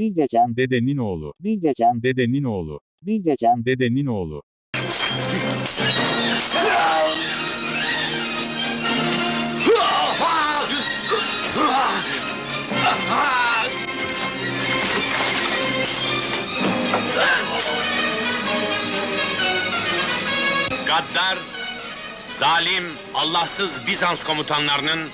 Bilgecan, Dedenin oğlu. Bilgecan, Dedenin oğlu. Bilgecan, Dedenin oğlu. Gaddar, zalim, Allahsız Bizans komutanlarının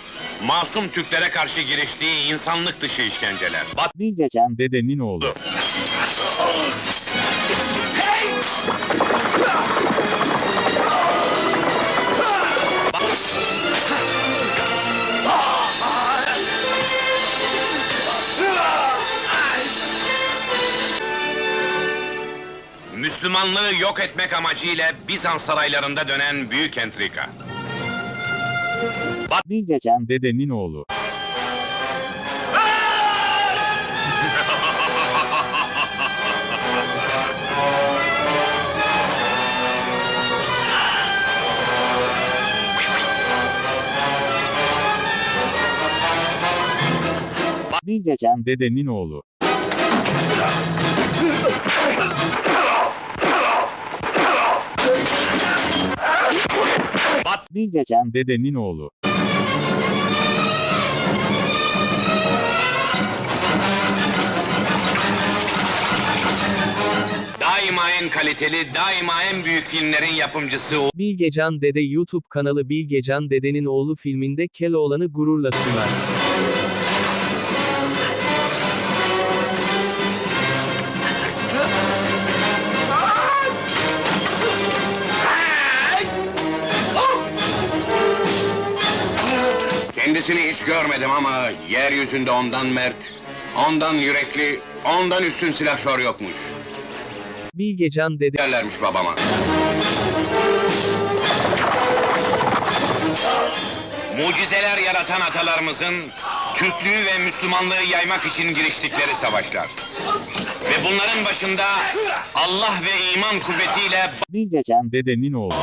masum Türklere karşı giriştiği insanlık dışı işkenceler. Bat Bilgecan, Dedenin oğlu. Müslümanlığı yok etmek amacıyla Bizans saraylarında dönen büyük entrika. Bilgecan, Dedenin oğlu. Bilgecan, Dedenin oğlu. Bilgecan, Dedenin oğlu. En kaliteli, daima en büyük filmlerin yapımcısı o. Bilgecan Dede YouTube kanalı Bilgecan Dede'nin oğlu filminde Keloğlan'ı gururla sunar. Kendisini hiç görmedim ama yeryüzünde ondan mert, ondan yürekli, ondan üstün silahşor yokmuş. Bilgecan Dede Derlermiş babama. Mucizeler yaratan atalarımızın Türklüğü ve Müslümanlığı yaymak için giriştikleri savaşlar. Ve bunların başında Allah ve iman kuvvetiyle Bilgecan, Dedenin oğlu.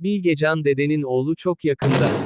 Bilgecan Dede'nin oğlu çok yakında.